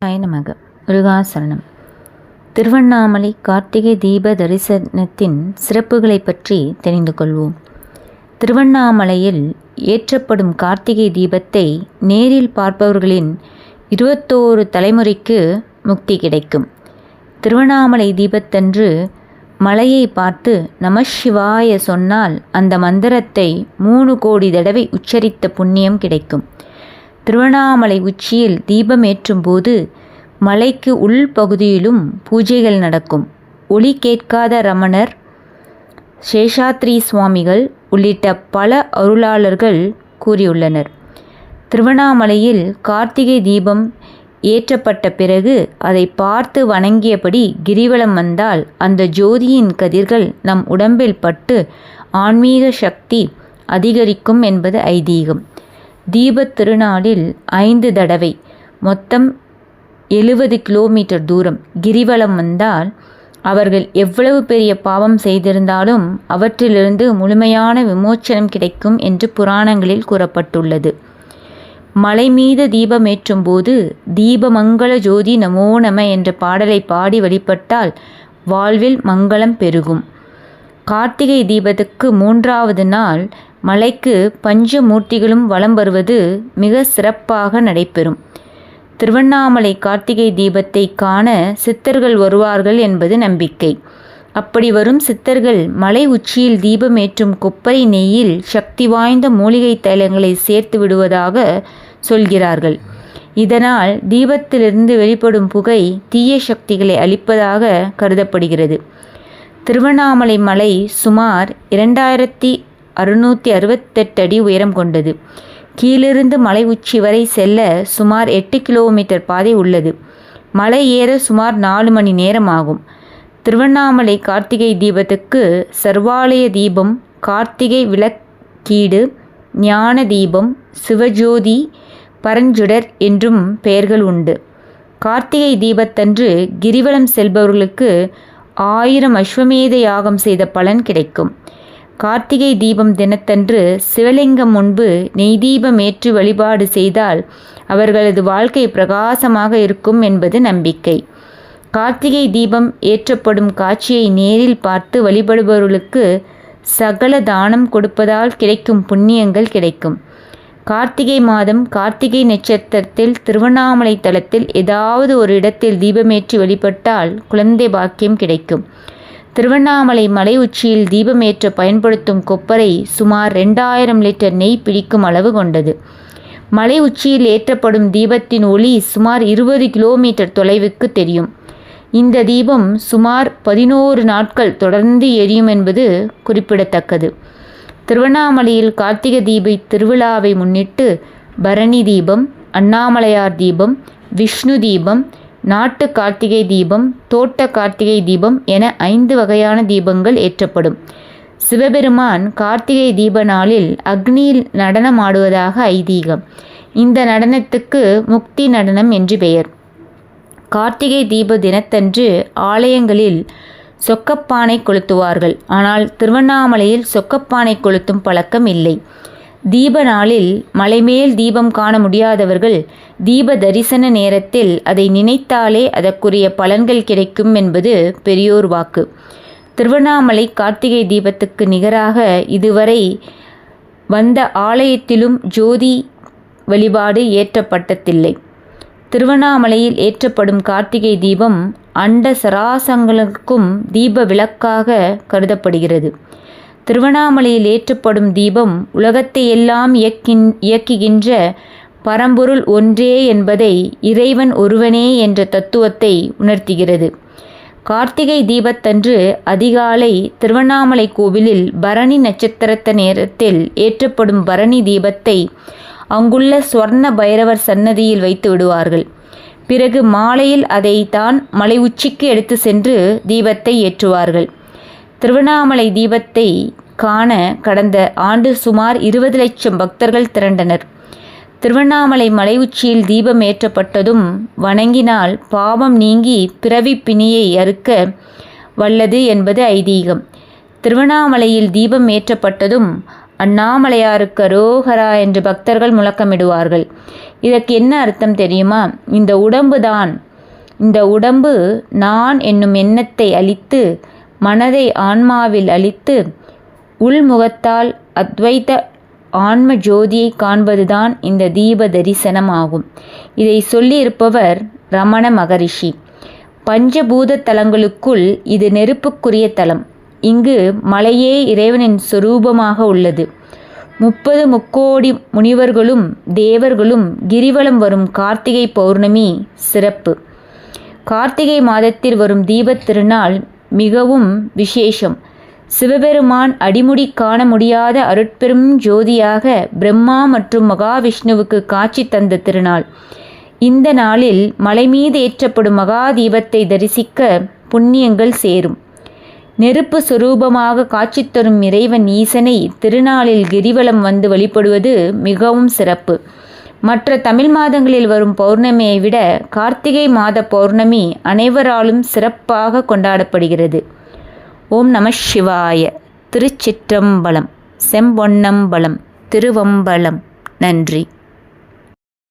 பயணமாக. முருகாசரணம். திருவண்ணாமலை கார்த்திகை தீப தரிசனத்தின் சிறப்புகளை பற்றி தெரிந்து கொள்வோம். திருவண்ணாமலையில் ஏற்றப்படும் கார்த்திகை தீபத்தை நேரில் பார்ப்பவர்களின் இருபத்தோரு தலைமுறைக்கு முக்தி கிடைக்கும். திருவண்ணாமலை தீபத்தன்று மலையை பார்த்து நமசிவாய சொன்னால் அந்த மந்திரத்தை மூணு கோடி தடவை உச்சரித்த புண்ணியம் கிடைக்கும். திருவண்ணாமலை உச்சியில் தீபம் ஏற்றும் போது மலைக்கு உள்பகுதியிலும் பூஜைகள் நடக்கும். ஒளி கேட்காத ரமணர் சேஷாத்ரி சுவாமிகள் உள்ளிட்ட பல அருளாளர்கள் கூறியுள்ளனர். திருவண்ணாமலையில் கார்த்திகை தீபம் ஏற்றப்பட்ட பிறகு அதை பார்த்து வணங்கியபடி கிரிவலம் வந்தால் அந்த ஜோதியின் கதிர்கள் நம் உடம்பில் பட்டு ஆன்மீக சக்தி அதிகரிக்கும் என்பது ஐதீகம். தீபத் திருநாளில் ஐந்து தடவை. மொத்தம் எழுபது கிலோமீட்டர் தூரம். கிரிவலம் வந்தால் அவர்கள் எவ்வளவு பெரிய பாவம் செய்திருந்தாலும் அவற்றிலிருந்து முழுமையான விமோச்சனம் கிடைக்கும் என்று புராணங்களில் கூறப்பட்டுள்ளது. மலை மீது தீபமேற்றும் போது தீபமங்கள ஜோதி நமோ நம என்ற பாடலை பாடி வழிபட்டால் வாழ்வில் மங்களம் பெருகும். கார்த்திகை தீபத்துக்கு மூன்றாவது நாள் மலைக்கு பஞ்சமூர்த்திகளும் வலம் வருவது மிக சிறப்பாக நடைபெறும். திருவண்ணாமலை கார்த்திகை தீபத்தை காண சித்தர்கள் வருவார்கள் என்பது நம்பிக்கை. அப்படி வரும் சித்தர்கள் மலை உச்சியில் தீபமேற்றும் கொப்பரை நெய்யில் சக்தி வாய்ந்த மூலிகை தைலங்களை சேர்த்து விடுவதாக சொல்கிறார்கள். இதனால் தீபத்திலிருந்து வெளிப்படும் புகை தீய சக்திகளை அளிப்பதாக கருதப்படுகிறது. திருவண்ணாமலை மலை சுமார் இரண்டாயிரத்தி அறுநூற்றி அறுபத்தெட்டு அடி உயரம் கொண்டது. கீழிருந்து மலை உச்சி வரை செல்ல சுமார் எட்டு கிலோமீட்டர் பாதை உள்ளது. மலை ஏற சுமார் நாலு மணி நேரம் ஆகும். திருவண்ணாமலை கார்த்திகை தீபத்துக்கு சர்வாலய தீபம் கார்த்திகை விளக்கீடு ஞான தீபம் சிவஜோதி பரஞ்சுடர் என்றும் பெயர்கள் உண்டு. கார்த்திகை தீபத்தன்று கிரிவலம் செல்பவர்களுக்கு ஆயிரம் அஸ்வமேத யாகம் செய்த பலன் கிடைக்கும். கார்த்திகை தீபம் தினத்தன்று சிவலிங்கம் முன்பு நெய் தீபம் ஏற்றி வழிபாடு செய்தால் அவர்களது வாழ்க்கை பிரகாசமாக இருக்கும் என்பது நம்பிக்கை. கார்த்திகை தீபம் ஏற்றப்படும் காட்சியை நேரில் பார்த்து வழிபடுபவர்களுக்கு சகல தானம் கொடுப்பதால் கிடைக்கும் புண்ணியங்கள் கிடைக்கும். கார்த்திகை மாதம் கார்த்திகை நட்சத்திரத்தில் திருவண்ணாமலை தலத்தில் ஏதாவது ஒரு இடத்தில் தீபமேற்றி வழிபட்டால் குழந்தை பாக்கியம் கிடைக்கும். திருவண்ணாமலை மலை உச்சியில் தீபமேற்ற பயன்படுத்தும் கொப்பரை சுமார் ரெண்டாயிரம் லிட்டர் நெய் பிடிக்கும் அளவு கொண்டது. மலை உச்சியில் ஏற்றப்படும் தீபத்தின் ஒளி சுமார் இருபது கிலோமீட்டர் தொலைவுக்கு தெரியும். இந்த தீபம் சுமார் பதினோரு நாட்கள் தொடர்ந்து எரியும் என்பது குறிப்பிடத்தக்கது. திருவண்ணாமலையில் கார்த்திகை தீப திருவிழாவை முன்னிட்டு பரணி தீபம் அண்ணாமலையார் தீபம் விஷ்ணு தீபம் நாட்டு கார்த்திகை தீபம் தோட்ட கார்த்திகை தீபம் என ஐந்து வகையான தீபங்கள் ஏற்றப்படும். சிவபெருமான் கார்த்திகை தீப நாளில் அக்னியில் நடனம் ஆடுவதாக ஐதீகம். இந்த நடனத்துக்கு முக்தி நடனம் என்று பெயர். கார்த்திகை தீப தினத்தன்று ஆலயங்களில் சொக்கப்பானை கொளுத்துவார்கள். ஆனால் திருவண்ணாமலையில் சொக்கப்பானை கொளுத்தும் பழக்கம் இல்லை. தீப நாளில் மலைமேல் தீபம் காண முடியாதவர்கள் தீப தரிசன நேரத்தில் அதை நினைத்தாலே அதற்குரிய பலன்கள் கிடைக்கும் என்பது பெரியோர் வாக்கு. திருவண்ணாமலை கார்த்திகை தீபத்துக்கு நிகராக இதுவரை வந்த ஆலயத்திலும் ஜோதி வழிபாடு ஏற்றப்பட்டதில்லை. திருவண்ணாமலையில் ஏற்றப்படும் கார்த்திகை தீபம் அண்ட சராசங்களுக்கும் தீப விளக்காக கருதப்படுகிறது. திருவண்ணாமலையில் ஏற்றப்படும் தீபம் உலகத்தை எல்லாம் இயக்கின் இயக்குகின்ற பரம்பொருள் ஒன்றே என்பதை இறைவன் ஒருவனே என்ற தத்துவத்தை உணர்த்துகிறது. கார்த்திகை தீபத்தன்று அதிகாலை திருவண்ணாமலை கோவிலில் பரணி நட்சத்திரத்த நேரத்தில் ஏற்றப்படும் பரணி தீபத்தை அங்குள்ள ஸ்வர்ண பைரவர் சன்னதியில் வைத்து விடுவார்கள். பிறகு மாலையில் அதை தான் மலை உச்சிக்கு எடுத்து சென்று தீபத்தை ஏற்றுவார்கள். திருவண்ணாமலை தீபத்தை காண கடந்த ஆண்டு சுமார் இருபது லட்சம் பக்தர்கள் திரண்டனர். திருவண்ணாமலை மலை உச்சியில் தீபம் ஏற்றப்பட்டதும் வணங்கினால் பாவம் நீங்கி பிறவி பிணியை அறுக்க வல்லது என்பது ஐதீகம். திருவண்ணாமலையில் தீபம் ஏற்றப்பட்டதும் அண்ணாமலையாருக்கு அரோகரா என்று பக்தர்கள் முழக்கமிடுவார்கள். இதற்கு என்ன அர்த்தம் தெரியுமா? இந்த உடம்பு தான் இந்த உடம்பு நான் என்னும் எண்ணத்தை அழித்து மனதை ஆன்மாவில் அழித்து உள்முகத்தால் அத்வைத ஆன்ம ஜோதியை காண்பதுதான் இந்த தீப தரிசனம் ஆகும் இதை சொல்லியிருப்பவர் ரமண மகரிஷி. பஞ்சபூத தலங்களுக்குள் இது நெருப்புக்குரிய தலம். இங்கு மலையே இறைவனின் சொரூபமாக உள்ளது. முப்பது முக்கோடி முனிவர்களும் தேவர்களும் கிரிவலம் வரும் கார்த்திகை பௌர்ணமி சிறப்பு. கார்த்திகை மாதத்தில் வரும் தீபத் திருநாள் மிகவும் விசேஷம். சிவபெருமான் அடிமுடி காண முடியாத அருட்பெரும் ஜோதியாக பிரம்மா மற்றும் மகாவிஷ்ணுவுக்கு காட்சி தந்த திருநாள். இந்த நாளில் மலை மீது ஏற்றப்படும் மகா தீபத்தை தரிசிக்க புண்ணியங்கள் சேரும். நெருப்பு சுரூபமாக காட்சி தரும் இறைவன் ஈசனை திருநாளில் கிரிவலம் வந்து வழிபடுவது மிகவும் சிறப்பு. மற்ற தமிழ் மாதங்களில் வரும் பௌர்ணமியை விட கார்த்திகை மாத பௌர்ணமி அனைவராலும் சிறப்பாக கொண்டாடப்படுகிறது. ஓம் நம சிவாய. திருச்சிற்றம்பலம். செம்பொன்னம்பலம். திருவம்பலம். நன்றி.